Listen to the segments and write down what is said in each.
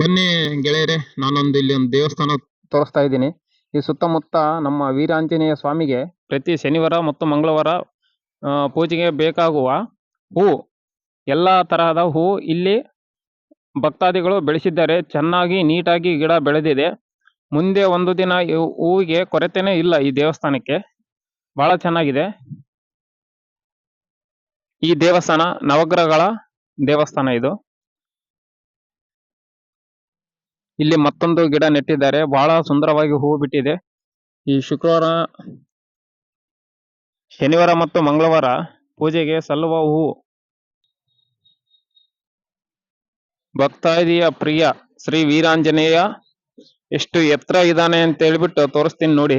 ಬನ್ನಿ ಗೆಳೆಯರೆ, ನಾನೊಂದು ಇಲ್ಲಿ ಒಂದು ದೇವಸ್ಥಾನ ತೋರಿಸ್ತಾ ಇದ್ದೀನಿ. ಈ ಸುತ್ತಮುತ್ತ ನಮ್ಮ ವೀರಾಂಜನೇಯ ಸ್ವಾಮಿಗೆ ಪ್ರತಿ ಶನಿವಾರ ಮತ್ತು ಮಂಗಳವಾರ ಪೂಜೆಗೆ ಬೇಕಾಗುವ ಹೂ, ಎಲ್ಲ ತರಹದ ಹೂ ಇಲ್ಲಿ ಭಕ್ತಾದಿಗಳು ಬೆಳೆಸಿದ್ದಾರೆ. ಚೆನ್ನಾಗಿ ನೀಟಾಗಿ ಗಿಡ ಬೆಳೆದಿದೆ. ಮುಂದೆ ಒಂದು ದಿನ ಹೂವಿಗೆ ಕೊರತೆನೇ ಇಲ್ಲ ಈ ದೇವಸ್ಥಾನಕ್ಕೆ. ಬಹಳ ಚೆನ್ನಾಗಿದೆ. ಈ ದೇವಸ್ಥಾನ ನವಗ್ರಹಗಳ ದೇವಸ್ಥಾನ ಇದು. ಇಲ್ಲಿ ಮತ್ತೊಂದು ಗಿಡ ನೆಟ್ಟಿದ್ದಾರೆ. ಬಹಳ ಸುಂದರವಾಗಿ ಹೂ ಬಿಟ್ಟಿದೆ. ಈ ಶುಕ್ರವಾರ, ಶನಿವಾರ ಮತ್ತು ಮಂಗಳವಾರ ಪೂಜೆಗೆ ಸಲ್ಲುವ ಹೂ. ಭಕ್ತಾದಿಯ ಪ್ರಿಯ? ಶ್ರೀ ವೀರಾಂಜನೇಯ, ಎಷ್ಟು ಎತ್ತರ ಇದ್ದಾನೆ ಅಂತ ಹೇಳ್ಬಿಟ್ಟು ತೋರಿಸ್ತೀನಿ ನೋಡಿ.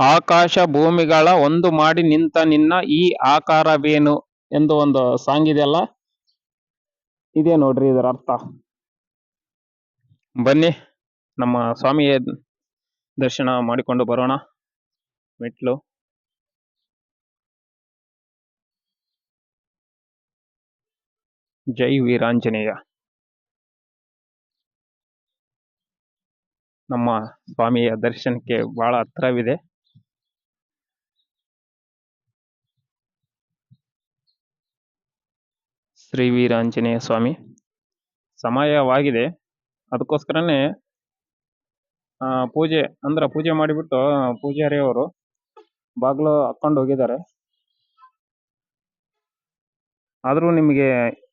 ಆಕಾಶ ಭೂಮಿಗಳ ಒಂದು ಮಾಡಿ ನಿಂತ ನಿನ್ನ ಈ ಆಕಾರವೇನು ಎಂದು ಒಂದು ಸಾಂಗ್ ಇದೆಯಲ್ಲ? ಇದೆ ನೋಡ್ರಿ ಇದರ ಅರ್ಥ. ಬನ್ನಿ, ನಮ್ಮ ಸ್ವಾಮಿಯ ದರ್ಶನ ಮಾಡಿಕೊಂಡು ಬರೋಣ. ಮೆಟ್ಲು. ಜೈ ವೀರಾಂಜನೇಯ. ನಮ್ಮ ಸ್ವಾಮಿಯ ದರ್ಶನಕ್ಕೆ ಬಹಳ ಹತ್ರವಿದೆ. ಶ್ರೀ ವೀರಾಂಜನೇಯ ಸ್ವಾಮಿ. ಸಮಯವಾಗಿದೆ. ಅದಕ್ಕೋಸ್ಕರನೇ ಪೂಜೆ, ಅಂದ್ರೆ ಪೂಜೆ ಮಾಡಿಬಿಟ್ಟು ಪೂಜಾರಿ ಅವರು ಬಾಗ್ಲು ಹಾಕೊಂಡು ಹೋಗಿದ್ದಾರೆ. ಆದ್ರೂ ನಿಮಗೆ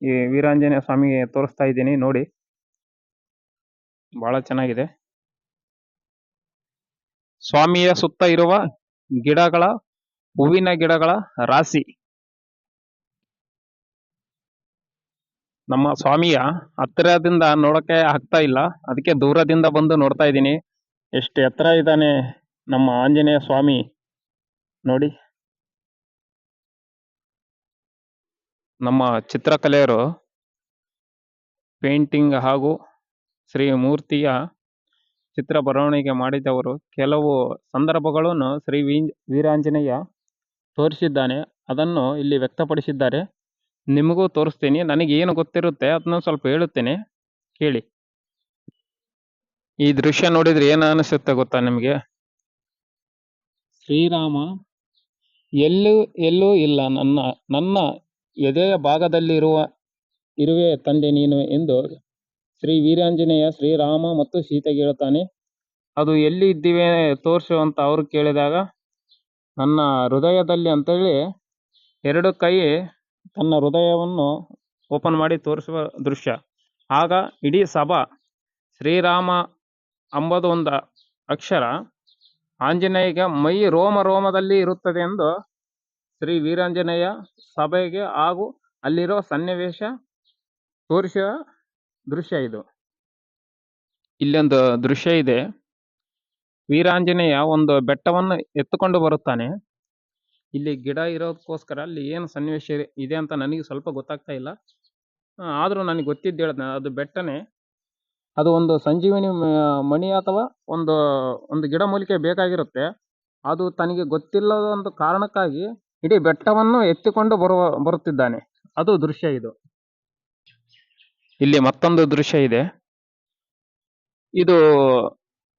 ಈ ವೀರಾಂಜನೇಯ ಸ್ವಾಮಿ ತೋರಿಸ್ತಾ ಇದ್ದೀನಿ, ನೋಡಿ. ಬಹಳ ಚೆನ್ನಾಗಿದೆ. ಸ್ವಾಮಿಯ ಸುತ್ತ ಇರುವ ಗಿಡಗಳ, ಹೂವಿನ ಗಿಡಗಳ ರಾಶಿ. ನಮ್ಮ ಸ್ವಾಮಿಯ ಹತ್ತಿರದಿಂದ ನೋಡಕ್ಕೆ ಆಗ್ತಾ ಇಲ್ಲ. ಅದಕ್ಕೆ ದೂರದಿಂದ ಬಂದು ನೋಡ್ತಾ ಇದ್ದೀನಿ. ಎಷ್ಟು ಎತ್ತರ ಇದ್ದಾನೆ ನಮ್ಮ ಆಂಜನೇಯ ಸ್ವಾಮಿ. ನೋಡಿ. ನಮ್ಮ ಚಿತ್ರಕಲೆಯರು ಪೇಂಟಿಂಗ್ ಹಾಗೂ ಶ್ರೀ ಮೂರ್ತಿಯ ಚಿತ್ರ ಬರವಣಿಗೆ ಮಾಡಿದವರು. ಕೆಲವು ಸಂದರ್ಭಗಳನ್ನು ಶ್ರೀ ವೀರಾಂಜನೇಯ ತೋರಿಸಿದ್ದಾನೆ. ಅದನ್ನು ಇಲ್ಲಿ ವ್ಯಕ್ತಪಡಿಸಿದ್ದಾರೆ. ನಿಮಗೂ ತೋರಿಸ್ತೀನಿ. ಏನು ಗೊತ್ತಿರುತ್ತೆ ಅದನ್ನ ಸ್ವಲ್ಪ ಹೇಳುತ್ತೇನೆ. ಕೇಳಿ. ಈ ದೃಶ್ಯ ನೋಡಿದ್ರೆ ಏನು ಅನಿಸುತ್ತೆ ಗೊತ್ತಾ ನಿಮಗೆ? ಶ್ರೀರಾಮ, ಎಲ್ಲೂ ಎಲ್ಲೂ ಇಲ್ಲ. ನನ್ನ ನನ್ನ ಎದೆಯ ಭಾಗದಲ್ಲಿರುವ ಇರುವೆ ತಂದೆ ನೀನು ಎಂದು ಶ್ರೀ ವೀರಾಂಜನೇಯ ಶ್ರೀರಾಮ ಮತ್ತು ಸೀತೆಗೆ ಹೇಳ್ತಾನೆ ಅದು ಎಲ್ಲಿ ಇದ್ದೀವಿ ತೋರಿಸು ಅಂತ ಅವ್ರು ಕೇಳಿದಾಗ, ನನ್ನ ಹೃದಯದಲ್ಲಿ ಅಂತೇಳಿ ಎರಡು ಕೈ ತನ್ನ ಹೃದಯವನ್ನು ಓಪನ್ ಮಾಡಿ ತೋರಿಸುವ ದೃಶ್ಯ. ಆಗ ಇಡೀ ಸಭಾ ಶ್ರೀರಾಮ ಅಂಬದು ಅಕ್ಷರ ಆಂಜನೇಯಗೆ ಮೈ ರೋಮ ರೋಮದಲ್ಲಿ ಇರುತ್ತದೆ ಎಂದು ಶ್ರೀ ವೀರಾಂಜನೇಯ ಸಭೆಗೆ ಹಾಗೂ ಅಲ್ಲಿರೋ ಸನ್ನಿವೇಶ ತೋರಿಸುವ ದೃಶ್ಯ ಇದು. ಇಲ್ಲೊಂದು ದೃಶ್ಯ ಇದೆ. ವೀರಾಂಜನೇಯ ಒಂದು ಬೆಟ್ಟವನ್ನು ಎತ್ತುಕೊಂಡು ಬರುತ್ತಾನೆ. ಇಲ್ಲಿ ಗಿಡ ಇರೋದಕ್ಕೋಸ್ಕರ ಅಲ್ಲಿ ಏನು ಸನ್ನಿವೇಶ ಇದೆ- ಅಂತ ನನಗೆ ಸ್ವಲ್ಪ ಗೊತ್ತಾಗ್ತಾ ಇಲ್ಲ. ಆದರೂ ನನಗೆ ಗೊತ್ತಿದ್ದು ಹೇಳ್ದೆ ಅದು ಬೆಟ್ಟನೇ. ಅದು ಒಂದು ಸಂಜೀವಿನಿ ಮಣಿ ಅಥವಾ ಒಂದು ಒಂದು ಗಿಡಮೂಲಿಕೆ ಬೇಕಾಗಿರುತ್ತೆ. ಅದು ತನಗೆ ಗೊತ್ತಿಲ್ಲದ ಒಂದು ಕಾರಣಕ್ಕಾಗಿ ಇಡೀ ಬೆಟ್ಟವನ್ನು ಎತ್ತಿಕೊಂಡು ಬರುವ, ಬರುತ್ತಿದ್ದಾನೆ. ಅದು ದೃಶ್ಯ ಇದು. ಇಲ್ಲಿ ಮತ್ತೊಂದು ದೃಶ್ಯ ಇದೆ. ಇದು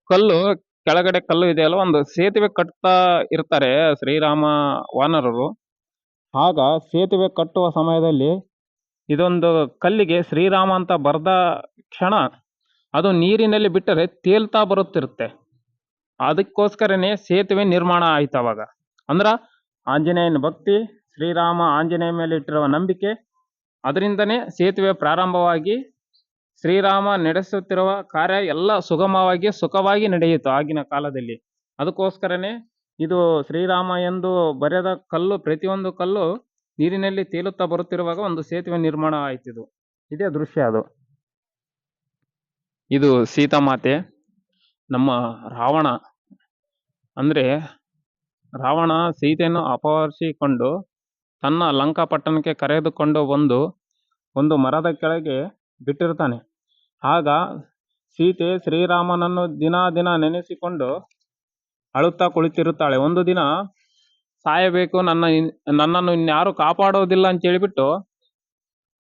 ಕಲ್ಲು ಕೆಳಗಡೆ ಕಲ್ಲು ಇದೆಯಲ್ಲ ಒಂದು ಸೇತುವೆ ಕಟ್ತಾ ಇರ್ತಾರೆ ಶ್ರೀರಾಮ ವಾನರರು ಆಗ ಸೇತುವೆ ಕಟ್ಟುವ ಸಮಯದಲ್ಲಿ ಇದೊಂದು ಕಲ್ಲಿಗೆ ಶ್ರೀರಾಮ ಅಂತ ಬರೆದ ಕ್ಷಣ ಅದು ನೀರಿನಲ್ಲಿ ಬಿಟ್ಟರೆ ತೇಲ್ತಾ ಬರುತ್ತಿರುತ್ತೆ. ಅದಕ್ಕೋಸ್ಕರನೇ ಸೇತುವೆ ನಿರ್ಮಾಣ ಆಯ್ತು ಅವಾಗ. ಅಂದ್ರ ಆಂಜನೇಯನ ಭಕ್ತಿ, ಶ್ರೀರಾಮ ಆಂಜನೇಯ ಮೇಲೆ ಇಟ್ಟಿರುವ ನಂಬಿಕೆ, ಅದರಿಂದನೇ ಸೇತುವೆ ಪ್ರಾರಂಭವಾಗಿ ಶ್ರೀರಾಮ ನಡೆಸುತ್ತಿರುವ ಕಾರ್ಯ ಎಲ್ಲ ಸುಗಮವಾಗಿ, ಸುಖವಾಗಿ ನಡೆಯಿತು ಆಗಿನ ಕಾಲದಲ್ಲಿ. ಅದಕ್ಕೋಸ್ಕರನೇ ಇದು ಶ್ರೀರಾಮ ಎಂದು ಬರೆದ ಕಲ್ಲು, ಪ್ರತಿಯೊಂದು ಕಲ್ಲು ನೀರಿನಲ್ಲಿ ತೇಲುತ್ತಾ ಬರುತ್ತಿರುವಾಗ ಒಂದು ಸೇತುವೆ ನಿರ್ಮಾಣ ಆಯ್ತಿದು. ಇದೇ ದೃಶ್ಯ ಅದು. ಇದು ಸೀತಾಮಾತೆ ನಮ್ಮ ರಾವಣ. ಅಂದ್ರೆ ರಾವಣ ಸೀತೆಯನ್ನು ಅಪಹರಿಸಿಕೊಂಡು ತನ್ನ ಲಂಕಾ ಪಟ್ಟಣಕ್ಕೆ ಕರೆದುಕೊಂಡು ಬಂದು ಒಂದು ಮರದ ಕೆಳಗೆ ಬಿಟ್ಟಿರ್ತಾನೆ. ಆಗ ಸೀತೆ ಶ್ರೀರಾಮನನ್ನು ದಿನ ದಿನ ನೆನೆಸಿಕೊಂಡು ಅಳುತ್ತಾ ಕುಳಿತಿರುತ್ತಾಳೆ. ಒಂದು ದಿನ ಸಾಯಬೇಕು, ನನ್ನ ನನ್ನನ್ನು ಇನ್ಯಾರು ಕಾಪಾಡೋದಿಲ್ಲ ಅಂತ ಹೇಳಿಬಿಟ್ಟು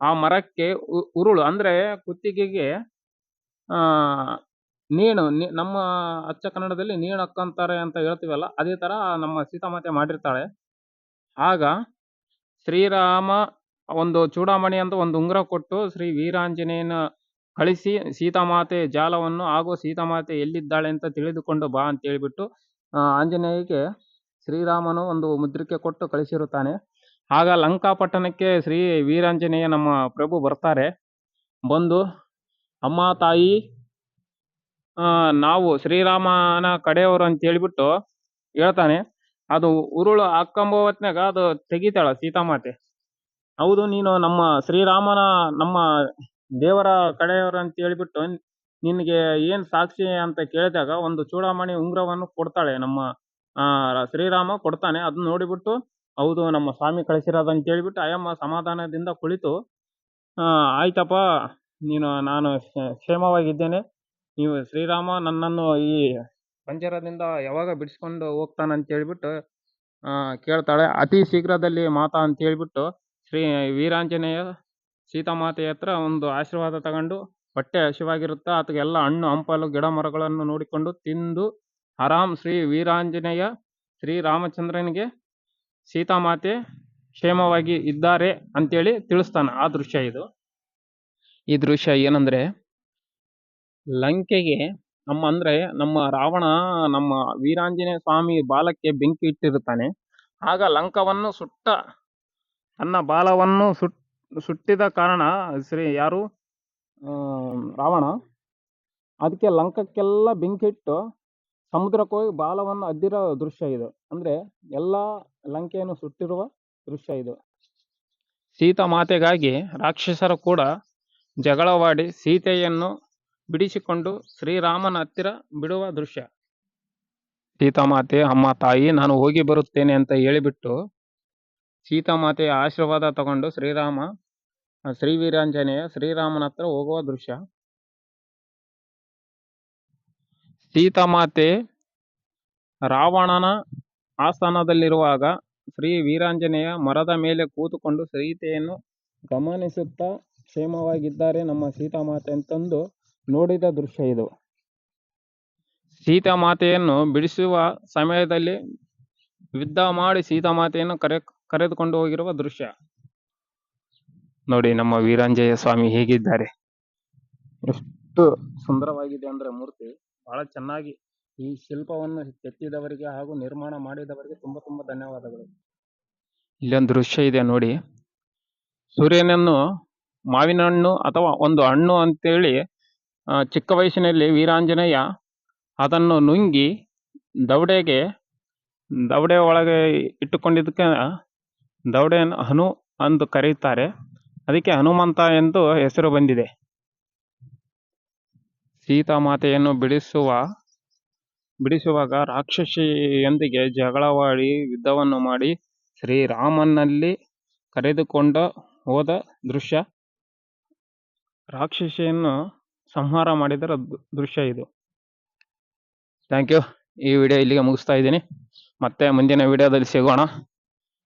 ಆ ಮರಕ್ಕೆ ಉರುಳು ಅಂದ್ರೆ ಕುತ್ತಿಗೆಗೆ, ಆ, ನೇಣು ನಮ್ಮ ಅಚ್ಚ ಕನ್ನಡದಲ್ಲಿ ನೇಣು ಹಾಕಂತಾರೆ ಅಂತ ಹೇಳ್ತೀವಲ್ಲ, ಅದೇ ತರ ನಮ್ಮ ಸೀತಾಮಾತೆ ಮಾಡಿರ್ತಾಳೆ. ಆಗ ಶ್ರೀರಾಮ ಒಂದು ಚೂಡಾಮಣಿ ಅಂತ ಒಂದು ಉಂಗುರ ಕೊಟ್ಟು ಶ್ರೀ ವೀರಾಂಜನೇಯನ ಕಳಿಸಿ ಸೀತಾಮಾತೆ ಜಾಲವನ್ನು ಹಾಗೂ ಸೀತಾಮಾತೆ ಎಲ್ಲಿದ್ದಾಳೆ ಅಂತ ತಿಳಿದುಕೊಂಡು ಬಾ ಅಂತ ಹೇಳಿಬಿಟ್ಟು ಆಂಜನೇಯಗೆ ಶ್ರೀರಾಮನು ಒಂದು ಮುದ್ರಿಕೆ ಕೊಟ್ಟು ಕಳಿಸಿರುತ್ತಾನೆ. ಆಗ ಲಂಕಾಪಟ್ಟಣಕ್ಕೆ ಶ್ರೀ ವೀರಾಂಜನೇಯ ನಮ್ಮ ಪ್ರಭು ಬರ್ತಾರೆ. ಬಂದು, ಅಮ್ಮ, ತಾಯಿ ನಾವು ಶ್ರೀರಾಮನ ಕಡೆಯವರು ಅಂತ ಹೇಳಿಬಿಟ್ಟು ಹೇಳ್ತಾನೆ. ಅದು ಉರುಳು ಹಾಕೊಂಬೋ ಅದು ತೆಗಿತಾಳ ಸೀತಾಮಾತೆ. ಹೌದು, ನೀನು ನಮ್ಮ ಶ್ರೀರಾಮನ ನಮ್ಮ ದೇವರ ಕಡೆಯವರು ಅಂತ ಹೇಳ್ಬಿಟ್ಟು ನಿನಗೆ ಏನ್ ಸಾಕ್ಷಿ ಅಂತ ಕೇಳಿದಾಗ ಒಂದು ಚೂಡಾಮಣಿ ಉಂಗ್ರವನ್ನು ಕೊಡ್ತಾಳೆ. ನಮ್ಮ ಶ್ರೀರಾಮ ಕೊಡ್ತಾನೆ. ಅದನ್ನ ನೋಡಿಬಿಟ್ಟು, ಹೌದು, ನಮ್ಮ ಸ್ವಾಮಿ ಕಳಿಸಿರೋದು ಅಂತ ಹೇಳ್ಬಿಟ್ಟು ಅಯ್ಯಮ್ಮ ಸಮಾಧಾನದಿಂದ ಕುಳಿತು ಆಯ್ತಪ್ಪ, ನೀನು, ನಾನು ಕ್ಷ- ಕ್ಷೇಮವಾಗಿದ್ದೇನೆ. ನೀವು ಶ್ರೀರಾಮ ನನ್ನನ್ನು ಈ ಪಂಜರದಿಂದ ಯಾವಾಗ ಬಿಡಿಸ್ಕೊಂಡು ಹೋಗ್ತಾನಂತ ಹೇಳ್ಬಿಟ್ಟು ಕೇಳ್ತಾಳೆ. ಅತಿ ಶೀಘ್ರದಲ್ಲಿ ಮಾತಾ ಅಂತ ಹೇಳ್ಬಿಟ್ಟು ಶ್ರೀ ವೀರಾಂಜನೇಯ ಸೀತಾಮಾತೆಯ ಹತ್ರ ಒಂದು ಆಶೀರ್ವಾದ ತಗೊಂಡು ಹೊಟ್ಟೆ ಹಸಿವಾಗಿರುತ್ತಾ ಆತಗೆಲ್ಲ ಹಣ್ಣು, ಹಂಪಲು, ಗಿಡ ಮರಗಳನ್ನು ನೋಡಿಕೊಂಡು ತಿಂದು ಆರಾಮ್ ಶ್ರೀ ವೀರಾಂಜನೇಯ ಶ್ರೀ ರಾಮಚಂದ್ರನಿಗೆ ಸೀತಾಮಾತೆ ಕ್ಷೇಮವಾಗಿ ಇದ್ದಾರೆ ಅಂತೇಳಿ ತಿಳಿಸ್ತಾನೆ. ಆ ದೃಶ್ಯ ಇದು. ಈ ದೃಶ್ಯ ಏನಂದ್ರೆ ಲಂಕೆಗೆ ನಮ್ಮ ಅಂದ್ರೆ ನಮ್ಮ ರಾವಣ ನಮ್ಮ ವೀರಾಂಜನೇಯ ಸ್ವಾಮಿ ಬಾಲಕ್ಕೆ ಬೆಂಕಿ ಇಟ್ಟಿರುತ್ತಾನೆ. ಆಗ ಲಂಕವನ್ನು ಸುಟ್ಟ ತನ್ನ ಬಾಲವನ್ನು ಸುಟ್ ಸುಟ್ಟಿದ ಕಾರಣ ಶ್ರೀ ಯಾರು? ರಾವಣ. ಅದಕ್ಕೆ ಲಂಕಕ್ಕೆಲ್ಲ ಬೆಂಕಿಟ್ಟು ಸಮುದ್ರಕ್ಕೆ ಹೋಗಿ ಬಾಲವನ್ನು ಅದ್ದಿರೋ ದೃಶ್ಯ ಇದು. ಅಂದ್ರೆ ಎಲ್ಲ ಲಂಕೆಯನ್ನು ಸುಟ್ಟಿರುವ ದೃಶ್ಯ ಇದು. ಸೀತಾ ಮಾತೆಗಾಗಿ ರಾಕ್ಷಸರು ಕೂಡ ಜಗಳವಾಡಿ ಸೀತೆಯನ್ನು ಬಿಡಿಸಿಕೊಂಡು ಶ್ರೀರಾಮನ ಹತ್ತಿರ ಬಿಡುವ ದೃಶ್ಯ. ಸೀತಾಮಾತೆ ಅಮ್ಮ, ತಾಯಿ, ನಾನು ಹೋಗಿ ಬರುತ್ತೇನೆ ಅಂತ ಹೇಳಿಬಿಟ್ಟು ಸೀತಾಮಾತೆಯ ಆಶೀರ್ವಾದ ತಗೊಂಡು ಶ್ರೀರಾಮ ಶ್ರೀ ವೀರಾಂಜನೇಯ ಶ್ರೀರಾಮನ ಹತ್ರ ಹೋಗುವ ದೃಶ್ಯ. ಸೀತಾಮಾತೆ ರಾವಣನ ಆಸ್ಥಾನದಲ್ಲಿರುವಾಗ ಶ್ರೀ ವೀರಾಂಜನೇಯ ಮರದ ಮೇಲೆ ಕೂತುಕೊಂಡು ಸೀತೆಯನ್ನು ಗಮನಿಸುತ್ತಾ ಕ್ಷೇಮವಾಗಿದ್ದಾರೆ ನಮ್ಮ ಸೀತಾಮಾತೆ ಅಂತಂದು ನೋಡಿದ ದೃಶ್ಯ ಇದು. ಸೀತಾಮಾತೆಯನ್ನು ಬಿಡಿಸುವ ಸಮಯದಲ್ಲಿ ಯುದ್ಧ ಮಾಡಿ ಸೀತಾಮಾತೆಯನ್ನು ಕರೆ ಕರೆದುಕೊಂಡು ಹೋಗಿರುವ ದೃಶ್ಯ. ನೋಡಿ ನಮ್ಮ ವೀರಾಂಜಯ ಸ್ವಾಮಿ ಹೇಗಿದ್ದಾರೆ. ಎಷ್ಟು ಸುಂದರವಾಗಿದೆ ಅಂದ್ರೆ ಮೂರ್ತಿ ಬಹಳ ಚೆನ್ನಾಗಿ ಈ ಶಿಲ್ಪವನ್ನು ಕೆತ್ತಿದವರಿಗೆ ಹಾಗೂ ನಿರ್ಮಾಣ ಮಾಡಿದವರಿಗೆ ತುಂಬಾ ತುಂಬಾ ಧನ್ಯವಾದಗಳು. ಇಲ್ಲೊಂದು ದೃಶ್ಯ ಇದೆ ನೋಡಿ. ಸೂರ್ಯನನ್ನು ಮಾವಿನ ಹಣ್ಣು ಅಥವಾ ಒಂದು ಹಣ್ಣು ಅಂತೇಳಿ ಚಿಕ್ಕ ವಯಸ್ಸಿನಲ್ಲಿ ವೀರಾಂಜನೇಯ ಅದನ್ನು ನುಂಗಿ ದವಡೆಗೆ, ದವಡೆ ಒಳಗೆ ಇಟ್ಟುಕೊಂಡಿದ್ದಕ್ಕೆ ದವಡೆಯನ್ನು ಹನು ಅಂದು ಕರೆಯುತ್ತಾರೆ. ಅದಕ್ಕೆ ಹನುಮಂತ ಎಂದು ಹೆಸರು ಬಂದಿದೆ. ಸೀತಾಮಾತೆಯನ್ನು ಬಿಡಿಸುವ, ಬಿಡಿಸುವಾಗ ರಾಕ್ಷಸಿಯೊಂದಿಗೆ ಜಗಳವಾಡಿ ಯುದ್ಧವನ್ನು ಮಾಡಿ ಶ್ರೀರಾಮನಲ್ಲಿ ಕರೆದುಕೊಂಡು ಹೋದ ದೃಶ್ಯ. ರಾಕ್ಷಸಿಯನ್ನು ಸಂಹಾರ ಮಾಡಿದರ ದೃಶ್ಯ ಇದು. Thank you. ಈ ವಿಡಿಯೋ ಇಲ್ಲಿಗೆ ಮುಗಿಸ್ತಾ ಇದ್ದೀನಿ. ಮತ್ತೆ ಮುಂದಿನ ವಿಡಿಯೋದಲ್ಲಿ ಸಿಗೋಣ.